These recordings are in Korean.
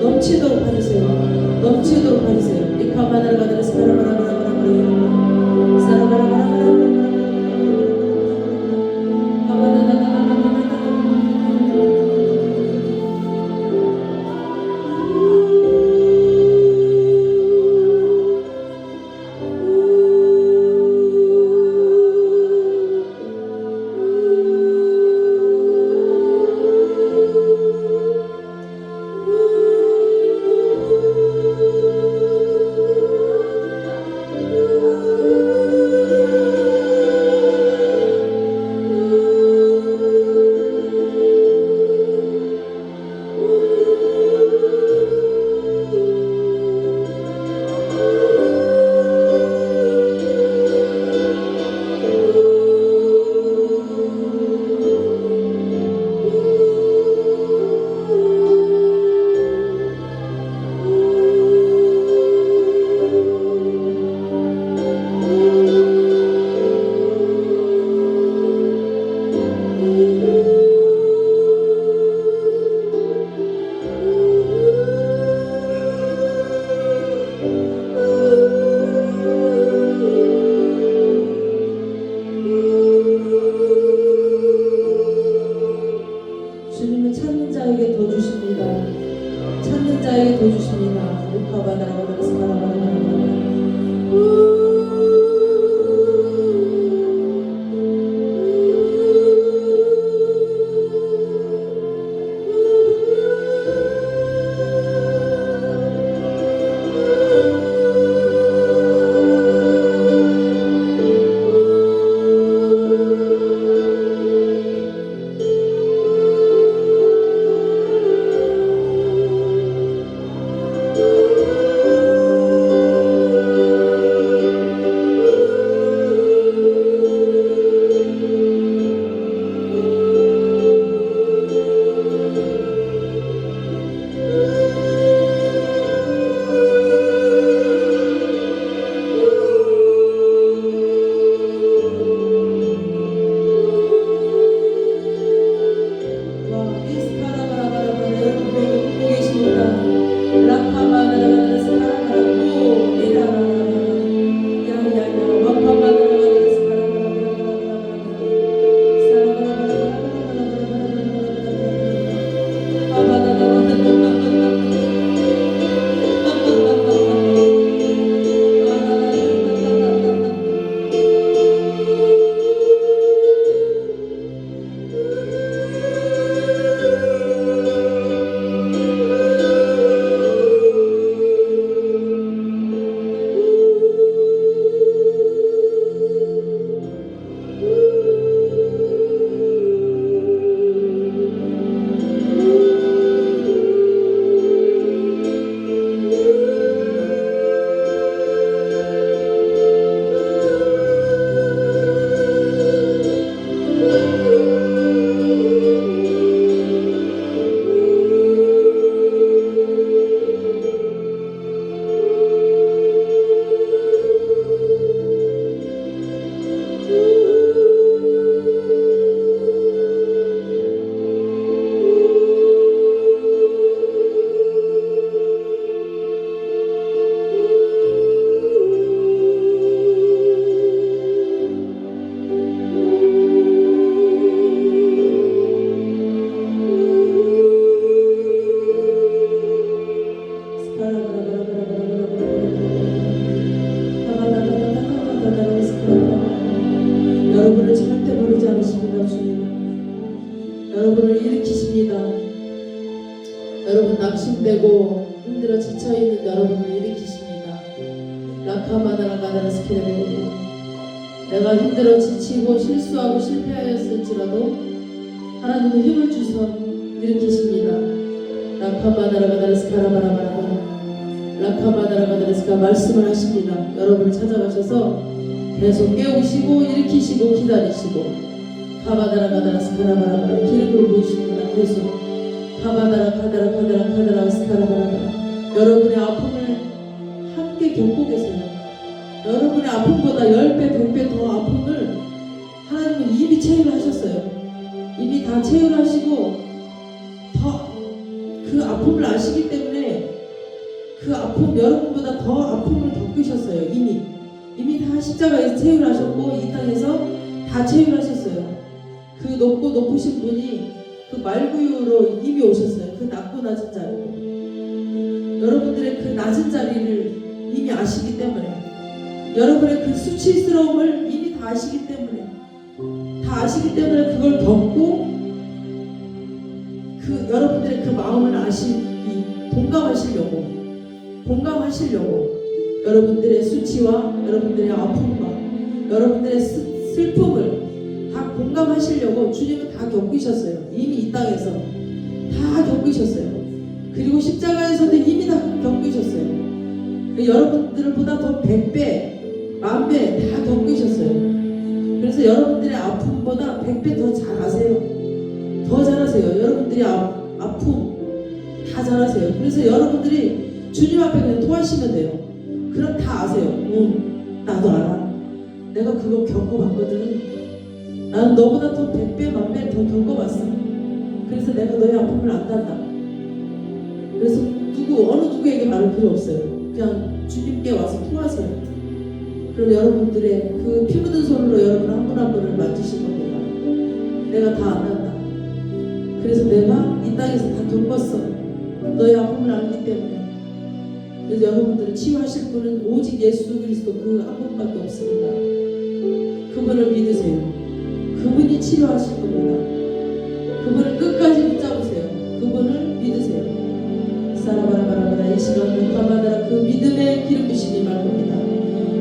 넘치도록 받으세요. 넘치도록 받으세요. 이카마나를 가다라 스카라바라바 찾는 자에게 더 주십니다. 루카바다라바다라 스카 일으키시고 기다리시고 가바다라 가다라 스카라바라바라 길을 보이십니다. 계속 가바다라 가다라 가다라 가다라 스카라바라바라 여러분의 아픔을 함께 겪고 계세요. 여러분의 아픔보다 10배, 100배 더 아픔을 하나님은 이미 체휼하셨어요. 이미 다 체휼하시고 아픔을 아시기 때문에 그 아픔 여러분보다 더 아픔을 겪으셨어요 이미 이미 다 십자가에서 체휼하셨고 이 땅에서 다 체휼하셨어요. 그 높고 높으신 분이 그 말구유로 이미 오셨어요. 그 낮고 낮은 자리로. 여러분들의 그 낮은 자리를 이미 아시기 때문에 여러분의 그 수치스러움을 이미 다 아시기 때문에 다 아시기 때문에 그걸 겪고 그 여러분들의 그 마음을 아시 동감하시려고 공감하시려고 여러분들의 수치와 여러분들의 아픔과 여러분들의 슬- 슬픔을 다 공감하시려고 주님은 다 겪으셨어요. 이미 이 땅에서 다 겪으셨어요. 그리고 십자가에서도 이미 다 겪으셨어요. 여러분들보다 더 100배, 만배 다 겪으셨어요. 그래서 여러분들의 아픔보다 100배 더 잘 아세요. 더 잘하세요. 여러분들이 아, 아픔 다 잘하세요. 그래서 여러분들이 주님 앞에 그냥 토하시면 돼요. 그럼 다 아세요. 응, 나도 알아. 내가 그거 겪어봤거든. 나는 너보다 더 100배, 만배 더 겪어봤어. 그래서 내가 너의 아픔을 안단다. 그래서 누구, 어느 누구에게 말할 필요 없어요. 그냥 주님께 와서 토하세요. 그럼 여러분들의 그 피 묻은 손으로 여러분 한 분 한 분을 만지실 겁니다. 내가 다 안단다. 그래서 내가 이 땅에서 다 겪었어. 너의 아픔을 알기 때문에. 그래서 여러분들을 치유하실 분은 오직 예수 그리스도 그 한 분밖에 없습니다. 그분을 믿으세요. 그분이 치료하실 겁니다. 그분을 끝까지 붙잡으세요. 그분을 믿으세요. 사라바라바라바라 이 시간 감마다라 그 믿음의 기름 부심이 말 겁니다.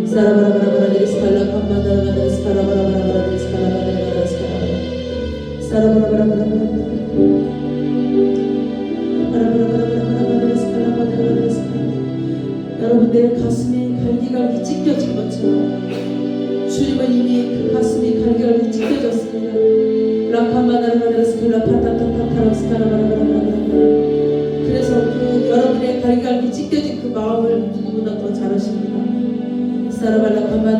사라바라바라바라 데리스칼라 감마다라 데리스칼라바라바라바라 데리스칼라바라바라 데리스칼라바라 사라바라바라바라바라 여러분들의 가슴이 갈기갈기 찢겨진 것처럼 주님은 이미 그 가슴이 갈기갈기 찢겨졌습니다. 그래서 그 여러분의 갈기갈기 찢겨진 그 마음을 누구보다 더 잘하십니다. 사라발라 카마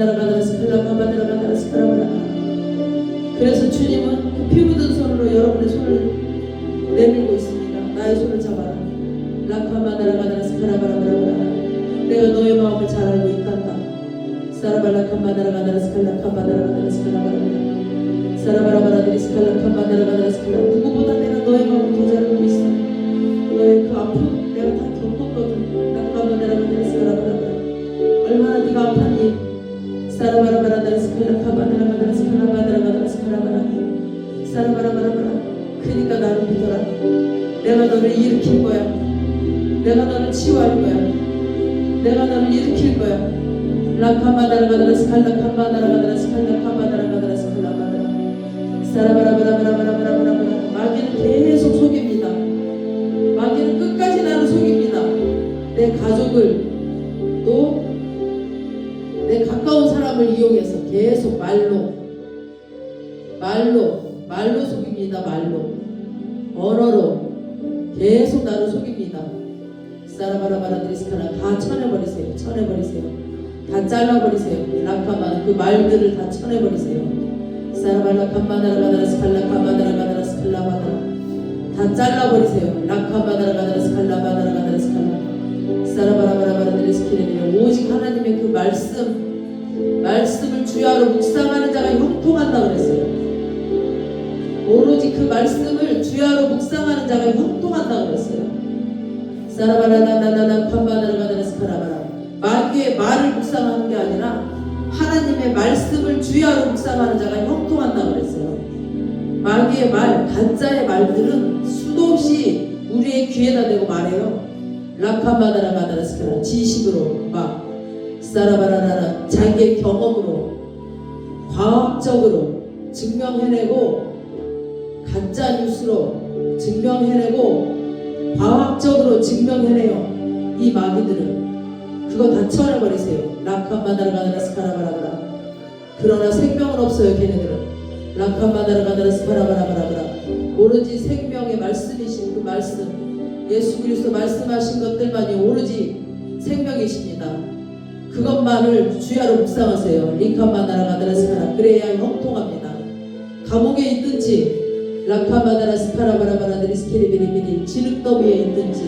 사라바라바라바라 그니까 나를 믿어라. 내가 너를 일으킬 거야. 내가 너를 치유할 거야. 내가 너를 일으킬 거야. 라카마다라가다라 스칼라 카마다라가다라 스칼라 카마다라가다라 스칼라 바다라 사라바라바라바라바라바라바라 사라바라바라드리스카라 다 쳐내버리세요. 쳐내버리세요. 다 잘라버리세요. 라카마 그 말들을 다 쳐내버리세요. 사라발라 캄마나라가다라 스칼라 카마나라가다라 스칼라바다라 다 잘라버리세요. 라카마나라가다라 스칼라바다라가다라 스칼라 사라바라바라바라드리스키레미는 오직 하나님의 그 말씀 말씀을 주야로 묵상하는 자가 형통한다 그랬어요. 오로지 그 말씀을 주야로 묵상하는 자가 형통한다 그랬어요. 사라바라나나나나 캄바나라가다라 스칼라바라 마귀의 말을 묵상하는 게 아니라 하나님의 말씀을 주야로 묵상하는 자가 형통한다 그랬어요. 마귀의 말, 가짜의 말들은 수도 없이 우리의 귀에다 대고 말해요. 라카마다라 가다라 스카라 지식으로 막 사라바라라라 자기의 경험으로 과학적으로 증명해내고 가짜 뉴스로 증명해내고 과학적으로 증명해내요. 이 마귀들은 그거 다 쳐내버리세요. 라카마다라가다라 스카라바라바라. 그러나 생명은 없어요. 걔네들은. 라카마다라가다라 스카라바라바라바라. 오로지 생명의 말씀이신 그 말씀. 예수 그리스도 말씀하신 것들만이 오로지 생명이십니다. 그것만을 주야로 묵상하세요. 리카마다라가다라 스카라. 그래야 형통합니다. 감옥에 있든지 라카마다라 스카라바라바라들이 스키리비리비리 진흙더미에 있든지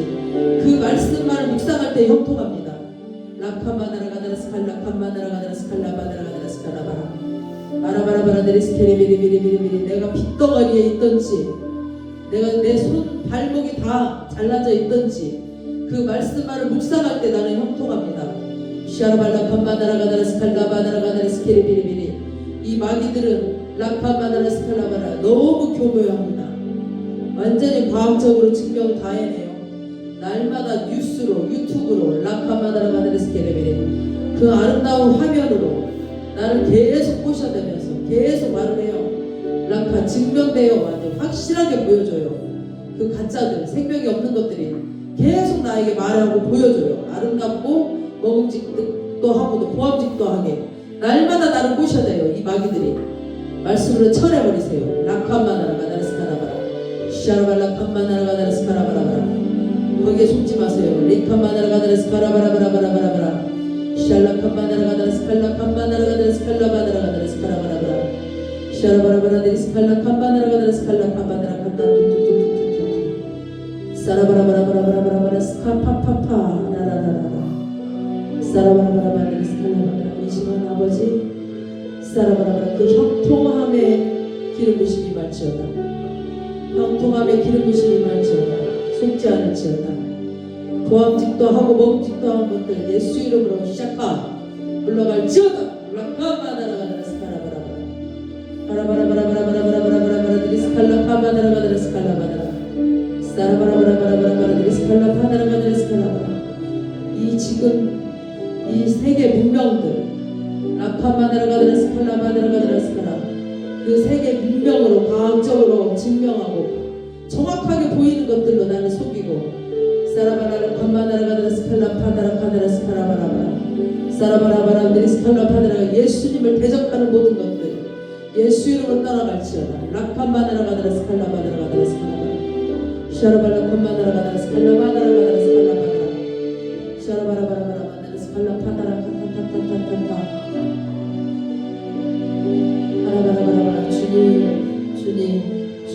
그 말씀만을 묵상할 때 형통합니다. 라카마나라가다라 스칼라카마나라가다라 스칼라바다라 가다라 스칼라바라 바라바라바라데리스케리비리비리비리 내가 빗덩어리에 있든지 내가 내 손 발목이 다 잘라져 있든지 그 말씀만을 묵상할 때 나는 형통합니다. 샤라발라카마나라가다라 스칼라바다라 가다라 스케리비리비리 이 마귀들은 라카마나라 스칼라바라 너무 교묘합니다. 완전히 과학적으로 증명 다 해내요. 날마다 뉴스로 유튜브로 라카마다라가드레스케레베레 그 아름다운 화면으로 나를 계속 꼬셔대면서 계속 말을 해요. 라카 증명돼요. 완전 확실하게 보여줘요. 그 가짜들 생명이 없는 것들이 계속 나에게 말하고 보여줘요. 아름답고 먹음직도 하고 또 보암직도 하게 날마다 나를 꼬셔대요. 이 마귀들이 말씀으로 쳐내버리세요. 라카마나라가다레스카라바라. 샤라발라칸마나라가다레스카라바라바라. 거기에 속지 마세요. 리칸마나라가다레스카라바라바라바라바라 샬라칸마나라가다레스칼라칸마나라가다레스칼라바다라가다레스카라바라바라. 샤라바라바라데리스칼라칸마나라가다레스칼라칸마나라간다 사라바라바라바라바라바라 스카파파파 라라라라 사라바라바라바데리스칼라바라. 이 시간 아버지 사라바라바라 그 형통함의 기름 부심이 말지어다. 형통함의 기름 부심이 말지어다. 속지 않을지어다. 보암직도 하고 먹음직도 한 것들 예수 이름으로 시작하. 물러갈지어다. 이 지금 이 세계 문명들 증명하고 정확하게 보이는 것들로 나는 속이고 사라바라라 칸마나라가다라 스칼라 파다라 카다라 스카라바라바라. 사라바라바라 드리스칼라 파다라 예수님을 대적하는 모든 것들. 예수 이름으로 떠나갈지어다. 락판마나라가다라 스칼라바다라 가다라 스칼라바라. 샤라발라 스칼라바다라가다라 스칼라바다라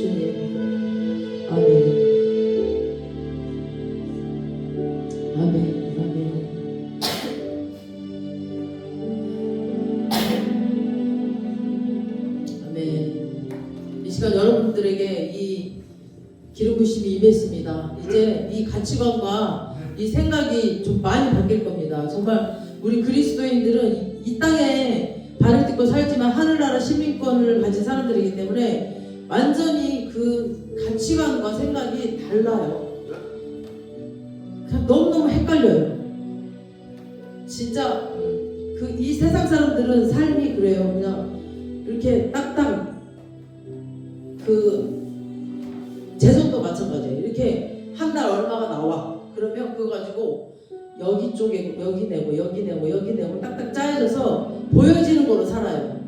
주님 정말 우리 그리스도인들은 달라요. 그냥 너무너무 헷갈려요. 진짜 그 이 세상 사람들은 삶이 그래요. 그냥 이렇게 딱딱 그 재정도 마찬가지예요. 이렇게 한 달 얼마가 나와. 그러면 그거 가지고 여기 쪽에 여기 내고 여기 내고 여기 내고 딱딱 짜여져서 보여지는 걸로 살아요.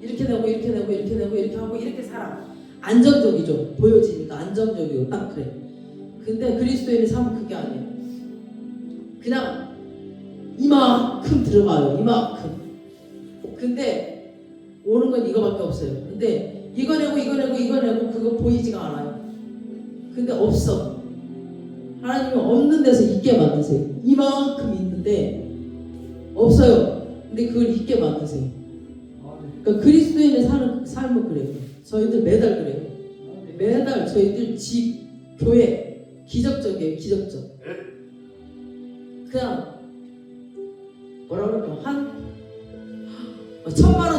이렇게 내고 이렇게 내고 이렇게 내고 이렇게 하고 이렇게 살아. 안정적이죠. 보여지니까 안정적이고 딱 그래. 근데 그리스도인의 삶은 그게 아니에요. 그냥 이만큼 들어가요. 이만큼. 근데 오는 건 이거밖에 없어요. 근데 이거 내고 이거 내고 이거 내고 그거 보이지가 않아요. 근데 없어. 하나님은 없는 데서 있게 만드세요. 이만큼 있는데 없어요. 근데 그걸 있게 만드세요. 그러니까 그리스도인의 삶은 그래요. 저희들 매달 그래요. 매달 저희들 집, 교회 기적적이에요. 기적적. 그냥 뭐라 그럴까 한뭐 천만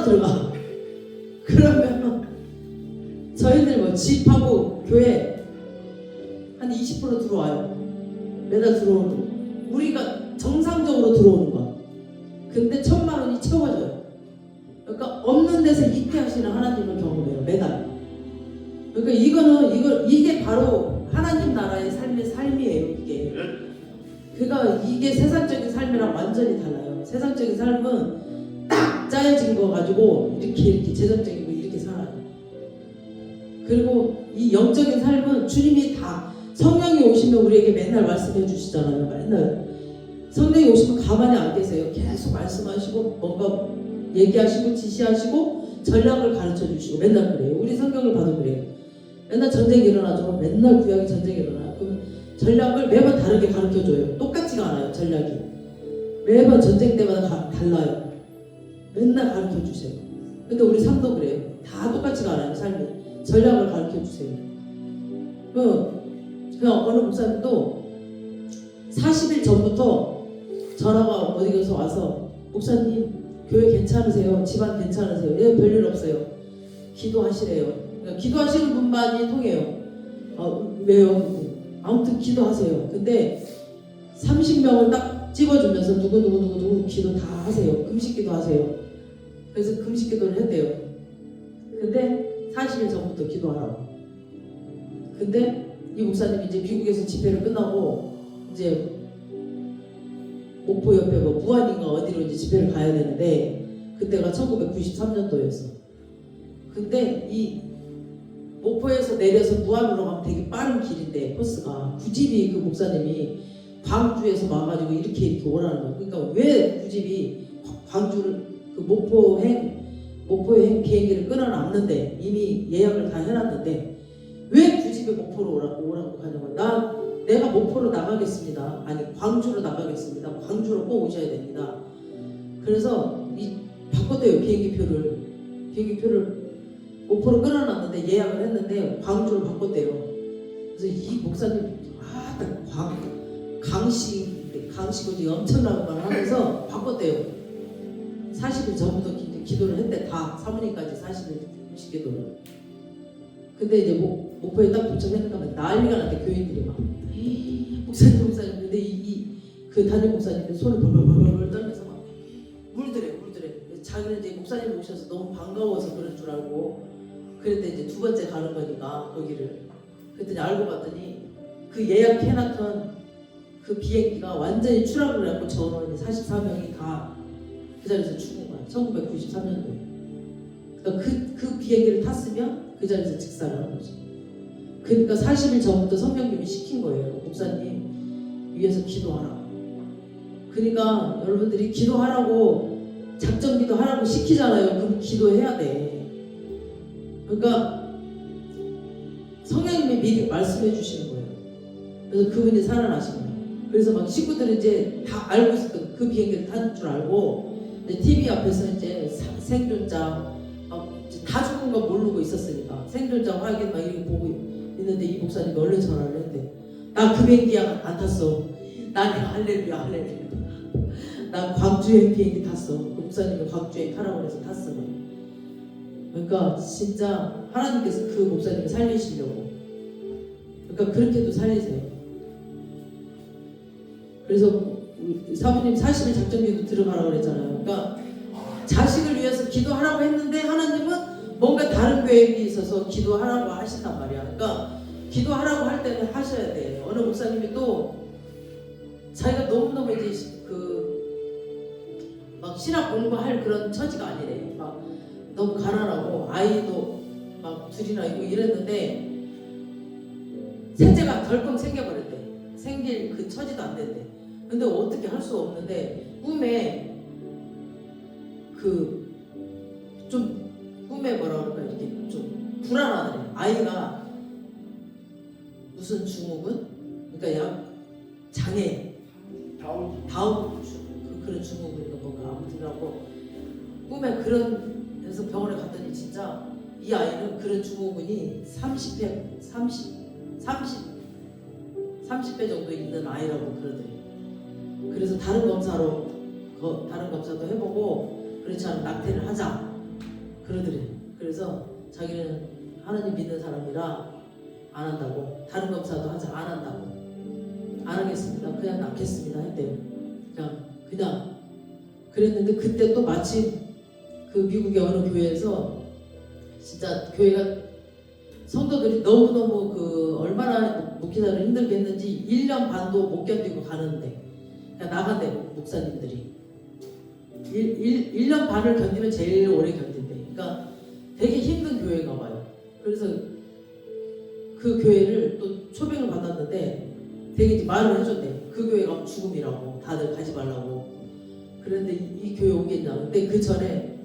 맨날 성령이 오시면 가만히 안 계세요. 계속 말씀하시고 뭔가 얘기하시고 지시하시고 전략을 가르쳐 주시고 맨날 그래요. 우리 성경을 봐도 그래요. 맨날 전쟁이 일어나죠. 맨날 구약이 전쟁이 일어나요. 그럼 전략을 매번 다르게 가르쳐 줘요. 똑같지가 않아요, 전략이. 매번 전쟁 때마다 가- 달라요. 맨날 가르쳐 주세요. 근데 우리 삶도 그래요. 다 똑같지가 않아요, 삶이. 전략을 가르쳐 주세요. 그, 그냥 어느 목사님도 40일 전부터 전화가 어디 가서 와서 목사님 교회 괜찮으세요? 집안 괜찮으세요? 예, 별일 없어요. 기도하시래요. 그러니까 기도하시는 분만이 통해요. 어, 왜요? 아무튼 기도하세요. 근데 30명을 딱 집어주면서 누구 누구 누구 누구 기도 다 하세요. 금식 기도 하세요. 그래서 금식 기도를 했대요. 근데 40일 전부터 기도하라고. 근데 이 목사님이 이제 미국에서 집회를 끝나고 이제 목포 옆에 뭐 무안인가 어디로 이제 집회를 가야 되는데 그때가 1993년도였어. 근데 이 목포에서 내려서 무안으로 가면 되게 빠른 길인데 버스가 구집이 그 목사님이 광주에서 와가지고 이렇게 이렇게 오라는 거야. 그러니까 왜 구집이 광주를 그 목포행 목포행 비행기를 끊어놨는데 이미 예약을 다 해놨는데 왜 구집이 목포로 오라, 오라고 가냐고 나 내가 목포로 나가겠습니다. 아니 광주로 나가겠습니다. 광주로 꼭 오셔야 됩니다. 그래서 이 바꿨대요 비행기표를 비행기표를 목포로 끊어놨는데 예약을 했는데 광주로 바꿨대요. 그래서 이 목사님 아광 강식 강식을 엄청나게 말 하면서 바꿨대요. 40일 전부터 기, 기도를 했대 다 사모님까지 40일 금식 기도를. 근데 이제 목, 목포에 딱 도착했는가 하면 난리가 났대 교인들이 막 목사님 목사님 근데 이그 담임 목사님이 손을 벌벌벌벌 떨면서 막 물들래 물들래 자기는 이제 목사님 오셔서 너무 반가워서 그런 줄 알고 그랬는데 이제 두 번째 가는 거니까 거기를. 그랬더니 알고 봤더니 그 예약해놨던 그 비행기가 완전히 추락을 해갖고 전원이 44명이 다 그 자리에서 죽은 거야. 1993년도에. 그러니까 그, 그 비행기를 탔으면 그 자리에서 직사를 한 거지 그러니까 40일 전부터 성령님이 시킨 거예요 목사님. 위에서 기도하라 그러니까 여러분들이 기도하라고 작전 기도하라고 시키잖아요. 그럼 기도해야 돼. 그러니까 성령님이 미리 말씀해 주시는 거예요. 그래서 그분이 살아나신 거예요. 그래서 막 식구들은 이제 다 알고 있었던 그 비행기를 탄 줄 알고 TV 앞에서 이제 사- 생존자 다 죽은 거 모르고 있었으니까 생존자 확인 막 이렇게 보고 있는데 이 목사님이 얼른 전화를 했대. 나그 비행기 안 탔어. 나 그냥 할렐루야 할렐루야. 나 광주행 비행기 탔어. 그 목사님이 광주행 타라고 해서 탔어. 그러니까 진짜 하나님께서 그 목사님을 살리시려고. 그러니까 그렇게도 살리세요. 그래서 사모님 40일 작전기도 들어가라고 그랬잖아요. 그러니까 자식을 위해서 기도하라고 했는데 하나님은 뭔가 다른 계획이 있어서 기도하라고 하신단 말이야. 그러니까 기도하라고 할 때는 하셔야 돼. 어느 목사님이 또 자기가 너무너무 이제 그 막 신학 공부할 그런 처지가 아니래. 막 너무 가난하고 아이도 막 둘이나 있고 이랬는데 셋째가 덜컹 생겨버렸대. 생길 그 처지도 안 된대. 근데 어떻게 할 수 없는데 꿈에 그 좀 꿈에 뭐라 그럴까 이렇게 좀 불안하네 아이가 무슨 증후군 그러니까 약 장애. 다운 다운 그, 그런 증후군인가 뭔가 아무튼하고 꿈에 그런 그래서 병원에 갔더니 진짜 이 아이는 그런 증후군이 30배 30 30 30배 정도 있는 아이라고 그러더래요. 그래서 다른 검사로 거- 다른 검사도 해보고 그렇지 않으면 낙태를 하자. 그러더래. 그래서 자기는 하나님 믿는 사람이라 안 한다고 다른 검사도 하자 안 한다고. 안 하겠습니다. 그냥 낳겠습니다. 했대요. 그냥 그냥 그랬는데 그때 또 마침 그 미국의 어느 교회에서 진짜 교회가 성도들이 너무너무 그 얼마나 목회자를 힘들게 했는지 1년 반도 못 견디고 가는데. 그러니까 나간대 목사님들이. 1, 일 1년 반을 견디면 제일 오래 견딘대. 그러니까 되게 힘든 교회가 봐요. 그래서 그 교회를 또 초빙을 받았는데 되게 이제 말을 해줬대. 그 교회 가면 죽음이라고. 다들 가지 말라고. 그런데 이, 이 교회 오겠냐 근데 그 전에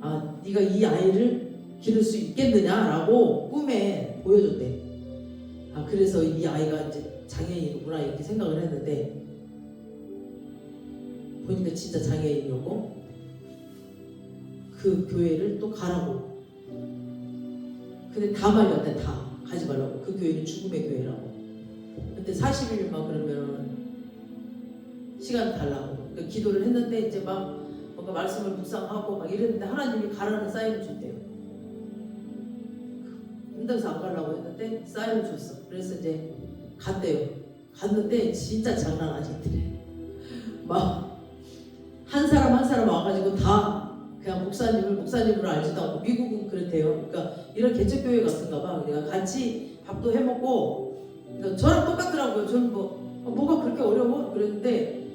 아 네가 이 아이를 기를 수 있겠느냐라고 꿈에 보여줬대. 아 그래서 이 아이가 이제 장애인이구나 이렇게 생각을 했는데 보니까 진짜 장애인이었고 그 교회를 또 가라고. 근데 다 말렸대 다 가지 말라고. 그 교회는 죽음의 교회라고. 근데 40일만 그러면 시간 달라고. 그러니까 기도를 했는데 이제 막 뭔가 말씀을 묵상하고 막 이랬는데 하나님이 가라는 사인을 줬대요. 힘들어서 안 가려고 했는데 사인을 줬어. 그래서 이제 갔대요. 갔는데 진짜 장난 아니더래 막 한 사람 한 사람 와가지고 다 그냥 목사님을 목사님으로 알지도 않고 미국은 그렇대요. 그러니까 이런 개척교회 같은가 봐. 내가 같이 밥도 해 먹고 저랑 똑같더라고요. 저는 뭐 어, 뭐가 그렇게 어려워? 그랬는데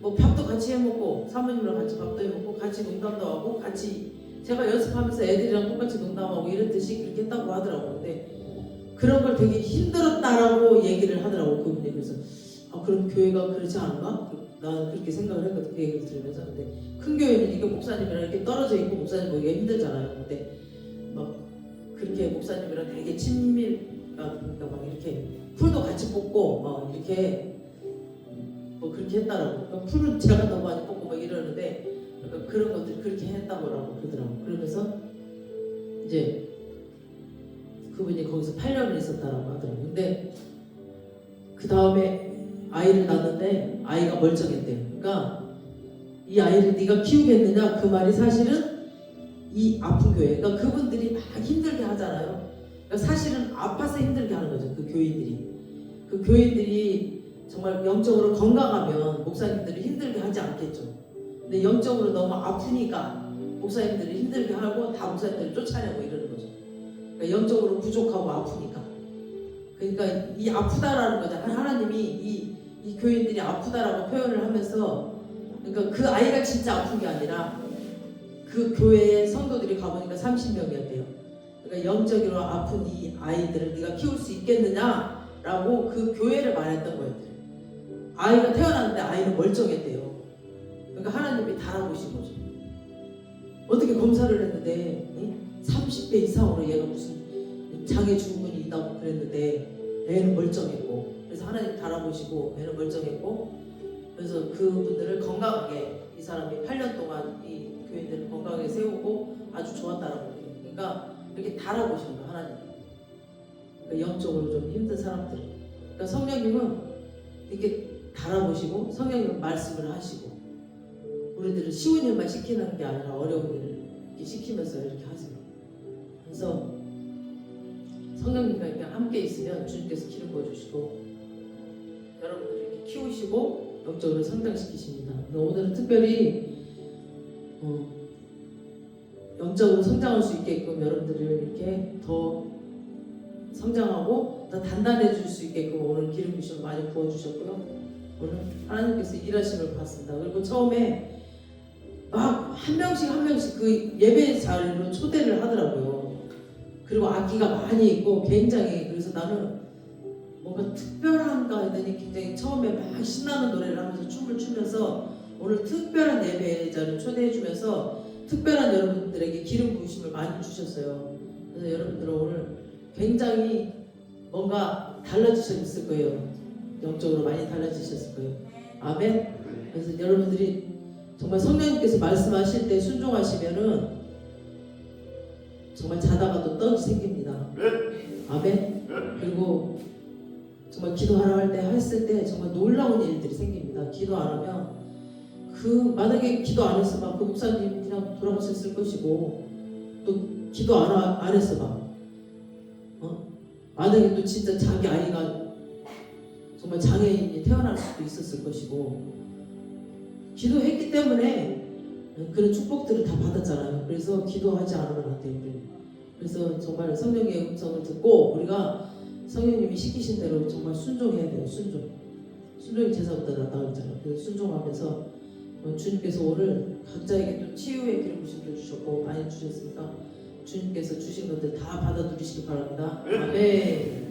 뭐 밥도 같이 해 먹고 사모님이랑 같이 밥도 해 먹고 같이 농담도 하고 같이 제가 연습하면서 애들이랑 똑같이 농담하고 이랬듯이 그렇게 했다고 하더라고요. 근데 그런 걸 되게 힘들었다라고 얘기를 하더라고 그분이 그래서 아 그럼 교회가 그렇지 않은가? 나는 그렇게 생각을 했거든 그 얘기를 들으면서 근데 큰 교회는 이게 목사님이랑 이렇게 떨어져 있고 목사님 보기가 힘들잖아요 근데 막 그렇게 목사님이랑 되게 친밀감 그러니까 막 이렇게 풀도 같이 뽑고 막 이렇게 뭐 그렇게 했다라고. 그러니까 풀은 제가 너무 많이 뽑고 막 이러는데 그러니까 그런 것들 그렇게 했다고 그러더라고 그러면서 이제 그분이 거기서 8년을 있었다라고 하더라고 근데 그 다음에 아이를 낳는데 아이가 멀쩡했대요. 그러니까 이 아이를 네가 키우겠느냐? 그 말이 사실은 이 아픈 교회. 그러니까 그분들이 막 힘 사실은 아파서 힘들게 하는 거죠. 그 교인들이. 그 교인들이 정말 영적으로 건강하면 목사님들이 힘들게 하지 않겠죠. 근데 영적으로 너무 아프니까 목사님들이 힘들게 하고 다 목사님들을 쫓아내고 이러는 거죠. 그러니까 영적으로 부족하고 아프니까. 그러니까 이 아프다라는 거죠. 하나님이 이, 이 교인들이 아프다라고 표현을 하면서 그러니까 그 아이가 진짜 아픈 게 아니라 그 교회에 성도들이 가보니까 30명이었대요. 그러니까 영적으로 아픈 이 아이들을 네가 키울 수 있겠느냐라고 그 교회를 말했던 거였대요. 아이가 태어났는데 아이는 멀쩡했대요. 그러니까 하나님이 달아보신 거죠. 어떻게 검사를 했는데 응? 30배 이상으로 얘가 무슨 장애 증후군이 있다고 그랬는데 애는 멀쩡했고 그래서 하나님 달아보시고 애는 멀쩡했고 그래서 그분들을 건강하게 이 사람이 8년 동안 이 교인들을 건강하게 세우고 아주 좋았다라고. 그러니까 이렇게 달아보신 거예요 하나님. 그러니까 영적으로 좀 힘든 사람들. 그러니까 성령님은 이렇게 달아보시고 성령님은 말씀을 하시고 우리들은 쉬운 일만 시키는 게 아니라 어려운 일을 이렇게 시키면서 이렇게 하세요. 그래서 성령님과 이렇게 함께 있으면 주님께서 기름 부어주시고 여러분들 이렇게 키우시고 영적으로 성장시키십니다. 오늘은 특별히 어, 영적으로 성장할 수 있게끔 여러분들을 이렇게 더 성장하고 더 단단해질 수 있게끔 오늘 기름 부심을 많이 부어주셨고요. 오늘 하나님께서 일하심을 봤습니다. 그리고 처음에 막 한 명씩 한 명씩 그 예배 자리로 초대를 하더라고요. 그리고 악기가 많이 있고 굉장히 그래서 나는 뭔가 특별한가 했더니 굉장히 처음에 막 신나는 노래를 하면서 춤을 추면서 오늘 특별한 예배자를 초대해 주면서 특별한 여러분들에게 기름 부으심을 많이 주셨어요. 그래서 여러분들은 오늘 굉장히 뭔가 달라지셨을 거예요. 영적으로 많이 달라지셨을 거예요. 아멘. 그래서 여러분들이 정말 성령님께서 말씀하실 때 순종하시면은 정말 자다가도 떡이 생깁니다. 아멘. 그리고 정말 기도하라 할 때 했을 때 정말 놀라운 일들이 생깁니다. 기도 안 하면 그 만약에 기도 안 했으면 그 목사님 그냥 돌아가셨을 것이고 또 기도 안, 하- 안 했으면 어? 만약에 또 진짜 자기 아이가 정말 장애인이 태어날 수도 있었을 것이고 기도했기 때문에 그런 축복들을 다 받았잖아요. 그래서 기도하지 않으면 안 돼요. 그래서 정말 성령의 음성을 듣고 우리가 성령님이 시키신 대로 정말 순종해야 돼요. 순종. 순종이 제사보다 낫다고 했잖아요. 그래서 순종하면서 어, 주님께서 오늘 각자에게 또 치유의 기름 부심도 주셨고 많이 주셨으니까 주님께서 주신 것들 다 받아 누리시기 바랍니다. 아멘.